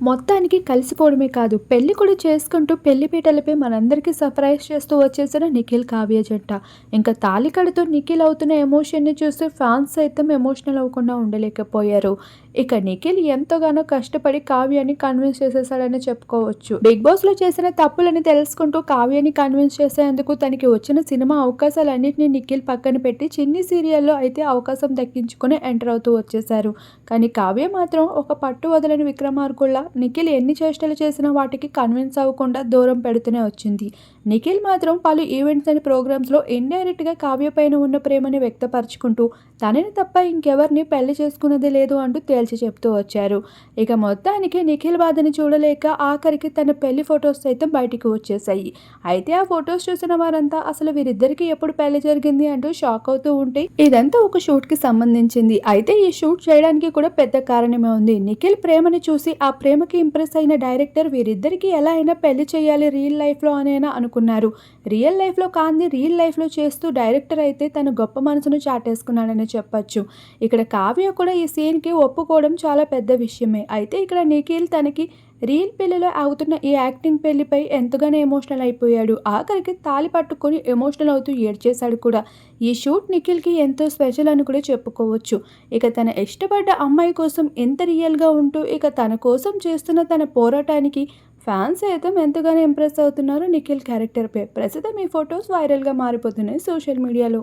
మొత్తానికి కలిసిపోవడమే కాదు పెళ్ళి కూడా చేసుకుంటూ పెళ్ళి పీటలపై మనందరికీ సర్ప్రైజ్ చేస్తూ వచ్చేసిన నిఖిల్ కావ్య జంట. ఇంకా తాళి కడుతూ నిఖిల్ అవుతున్న ఎమోషన్ని చూసి ఫ్యాన్స్ సైతం ఎమోషనల్ అవ్వకుండా ఉండలేకపోయారు. ఇక నిఖిల్ ఎంతగానో కష్టపడి కావ్యాన్ని కన్విన్స్ చేసేసాడని చెప్పుకోవచ్చు. బిగ్ బాస్లో చేసిన తప్పులని తెలుసుకుంటూ కావ్యాన్ని కన్విన్స్ చేసేందుకు తనకి వచ్చిన సినిమా అవకాశాలన్నింటినీ నిఖిల్ పక్కన పెట్టి చిన్ని సీరియల్లో అయితే అవకాశం దక్కించుకుని ఎంటర్ అవుతూ వచ్చేశారు. కానీ కావ్య మాత్రం ఒక పట్టు వదలని విక్రమార్కుల్లా నిఖిల్ ఎన్ని చేష్టలు చేసినా వాటికి కన్విన్స్ అవ్వకుండా దూరం పెడుతూనే వచ్చింది. నిఖిల్ మాత్రం పలు ఈవెంట్స్ అండ్ ప్రోగ్రామ్స్లో ఇండైరెక్ట్గా కావ్య పైన ఉన్న ప్రేమని వ్యక్తపరుచుకుంటూ తనని తప్ప ఇంకెవరిని పెళ్ళి చేసుకున్నది లేదు అంటూ తేల్చి చెప్తూ వచ్చారు. ఇక మొత్తానికి నిఖిల్ బాధని చూడలేక ఆఖరికి తన పెళ్ళి ఫొటోస్ సైతం బయటికి వచ్చేసాయి అయితే ఆ ఫొటోస్ చూసిన వారంతా అసలు వీరిద్దరికి ఎప్పుడు పెళ్ళి జరిగింది అంటూ షాక్ అవుతూ ఉంటే ఇదంతా ఒక షూట్కి సంబంధించింది. అయితే ఈ షూట్ చేయడానికి కూడా పెద్ద కారణమే ఉంది. నిఖిల్ ప్రేమని చూసి ఆ ప్రేమ ప్రేమకి ఇంప్రెస్ అయిన డైరెక్టర్ వీరిద్దరికి ఎలా అయినా పెళ్ళి చేయాలి రియల్ లైఫ్లో అనేనా అనుకున్నారు. రియల్ లైఫ్లో రియల్ లైఫ్లో చేస్తూ డైరెక్టర్ అయితే తన గొప్ప మనసును చాటేసుకున్నాడని చెప్పొచ్చు. ఇక్కడ కావ్య కూడా ఈ సీన్కి ఒప్పుకోవడం చాలా పెద్ద విషయమే. అయితే ఇక్కడ నిఖిల్ తనకి రియల్ పెళ్ళిలో అవుతున్న ఈ యాక్టింగ్ పెళ్ళిపై ఎంతగానో ఎమోషనల్ అయిపోయాడు. ఆఖరికి తాలి పట్టుకొని ఎమోషనల్ అవుతూ ఏడ్చేశాడు కూడా. ఈ షూట్ నిఖిల్కి ఎంతో స్పెషల్ అని కూడా చెప్పుకోవచ్చు. ఇక తన ఇష్టపడ్డ అమ్మాయి కోసం ఎంత రియల్గా ఉంటూ ఇక తన కోసం చేస్తున్న తన పోరాటానికి ఫ్యాన్స్ సైతం ఎంతగానో ఇంప్రెస్ అవుతున్నారు నిఖిల్ క్యారెక్టర్పై. ప్రస్తుతం ఈ ఫొటోస్ వైరల్గా మారిపోతున్నాయి సోషల్ మీడియాలో.